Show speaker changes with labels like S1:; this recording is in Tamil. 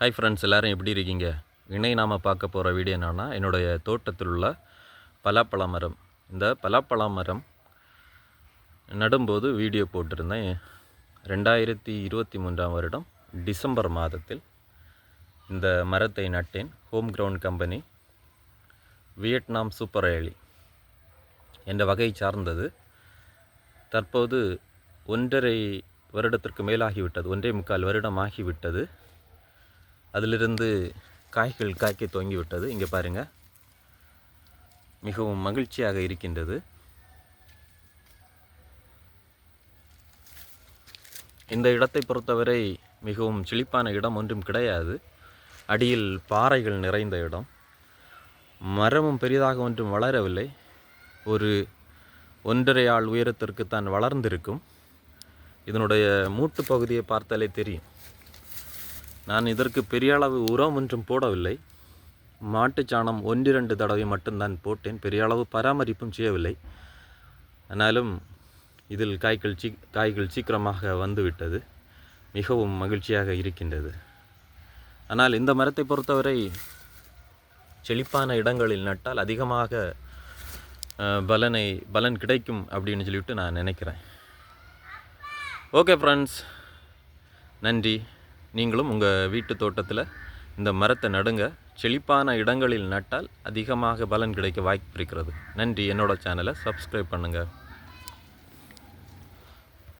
S1: ஹாய் ஃப்ரெண்ட்ஸ் எல்லோரும் எப்படி இருக்கீங்க? இணை நாம் பார்க்க போகிற வீடியோ என்னென்னா என்னுடைய தோட்டத்தில் உள்ள பலாப்பழ மரம் இந்த பலாப்பழ மரம் நடும்போது வீடியோ போட்டிருந்தேன். ரெண்டாயிரத்தி இருபத்தி மூன்றாம் வருடம் டிசம்பர் மாதத்தில் இந்த மரத்தை நட்டேன். Home ground company Vietnam super early என்ற வகை சார்ந்தது. தற்போது ஒன்றரை வருடத்திற்கு மேலாகிவிட்டது ஒன்றே முக்கால் வருடம் ஆகிவிட்டது அதிலிருந்து காய்கள் காய்க்க துவங்கிவிட்டது. இங்கே பாருங்கள் மிகவும் மகிழ்ச்சியாக இருக்கின்றது. இந்த இடத்தை பொறுத்தவரை மிகவும் செழிப்பான இடம் ஒன்றும் கிடையாது. அடியில் பாறைகள் நிறைந்த இடம். மரமும் பெரிதாக ஒன்றும் வளரவில்லை. ஒரு ஒன்றரை ஆள் உயரத்திற்கு தான் வளர்ந்திருக்கும். இதனுடைய மூட்டு பகுதியை பார்த்தாலே தெரியும். நான் இதற்கு பெரிய அளவு உரம் ஒன்றும் போடவில்லை. மாட்டுச்சாணம் ஒன்றிரண்டு தடவை மட்டும்தான் போட்டேன். பெரிய அளவு பராமரிப்பும் செய்யவில்லை. ஆனாலும் இதில் காய்கள் சீ காய்கள் சீக்கிரமாக வந்துவிட்டது. மிகவும் மகிழ்ச்சியாக இருக்கின்றது. ஆனால் இந்த மரத்தை பொறுத்தவரை செழிப்பான இடங்களில் நட்டால் அதிகமாக பலனை பலன் கிடைக்கும் அப்படின்னு சொல்லிவிட்டு நான் நினைக்கிறேன். Okay friends. நன்றி. நீங்களும் உங்கள் வீட்டு தோட்டத்தில் இந்த மரத்தை நடுங்க செழிப்பான இடங்களில் நட்டால் அதிகமாக பலன் கிடைக்க வாய்ப்பு இருக்கிறது. நன்றி. என்னோட சேனலை சப்ஸ்கிரைப் பண்ணுங்கள்